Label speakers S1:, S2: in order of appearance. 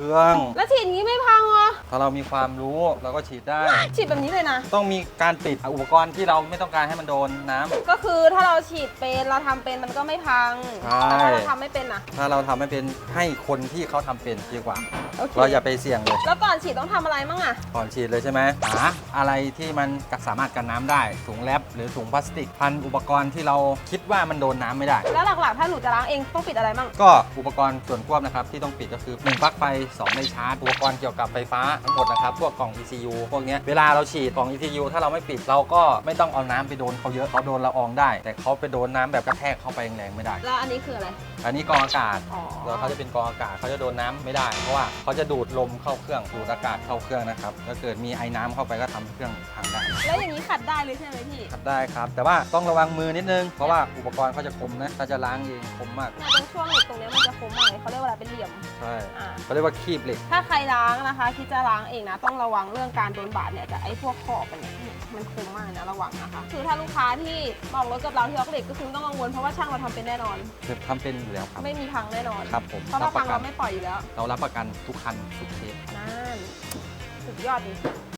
S1: ห้องเครื่อง
S2: แล้วฉีดอย่างนี้ไม่พังเหรอ
S1: ถ้าเรามีความรู้เราก็ฉีดได้
S2: ฉีดแบบนี้เลยนะ
S1: ต้องมีการปิดอุปกรณ์ที่เราไม่ต้องการให้มันโดนน้ำ
S2: ก็คือถ้าเราฉีดเป็นเราทำเป็นมันก็ไม่พัง
S1: ใช่
S2: แต่ถ้าเราทำไม่เป็นนะ
S1: ถ้าเราทำไม่เป็นให้คนที่เขาทำเป็นดีกว่า
S2: โอเค
S1: เราอย่าไปเสี่ยงเลย
S2: แล้วก่อนฉีดต้องทำอะไรมั่งอะ
S1: ก่อนฉีดเลยใช่ไหมหาอะไรที่มันสามารถกันน้ำได้ ถุงแรปหรือถุงพลาสติก พันอุปกรณ์ที่เราคิดว่ามันโดนน้ำไม่ได้
S2: แล้วหลักๆ ถ้าหนูจะล้างเองต้องปิดอะไรมั่ง
S1: ก็อุปกรณ์ส่วนควบนะครับที่ต้องปิดก็คือ1ปลั๊กไฟ2 ไม้ชาร์จ อุปกรณ์เกี่ยวกับไฟฟ้าทั้งหมดนะครับ พวกกล่อง ECU พวกเนี้ยเวลาเราฉีดกล่อง ECU ถ้าเราไม่ปิดเราก็ไม่ต้องเอาน้ำไปโดนเขาเยอะเขาโดนละอองได้ แต่เขาไปโดนน้ำแบบกระแทกเข้าไปแรงๆไม่ได้
S2: แล้วอันนี้คืออะไร
S1: อันนี้กรองอากาศ
S2: อ๋อ
S1: แล้วเขาจะเป็นกรองอากาศเขาจะโดนน้ำไม่ได้ เพราะว่าเขาจะดูดลมเข้าเครื่องดูดอากาศเข้าเครื่องนะครับถ้าเกิดมีไอ้น้ำเข้าไปก็ทำเครื่องพังได้
S2: แล้วอย่างนี้ขัดได้เลยใช่ไหมพี่
S1: ครับได้ครับ แต่ว่าต้องระวังมือนิดนึง เพราะว่าอุปกรณ์เขาจะคมนะ ถ้าจะล้างเองคมมาก
S2: เนี่ยตรงช่วงเหล็กตรงเนี้ยมันจะคม
S1: เขาเรียกว่าคีบเหล็ก
S2: ถ้าใครล้างนะคะคิดจะล้างเองนะ ต้องระวังเรื่องการโดนบาดเนี่ยจากไอ้พวกขอบอันเนี้ยมันคมมากนะระวังนะคะ คือถ้าลูกค้าที่บอกรถกับเราที่ล็อกเหล็กก็คือไม่ต้องกังวลเพราะว่าช่างเราทำเป็นแน่นอน
S1: คือทำเป็นอยู่แล้วครับ
S2: ไม่มีพังแน่นอน
S1: ครับผม
S2: เพราะ
S1: รั
S2: ถ้า
S1: บป
S2: พั
S1: ระ
S2: ง
S1: กั
S2: เรา
S1: น
S2: ไม่ปล่อยอยู่แล้ว
S1: เรารับประกันทุกคันทุกเคส
S2: นั่นสุดยอดจริง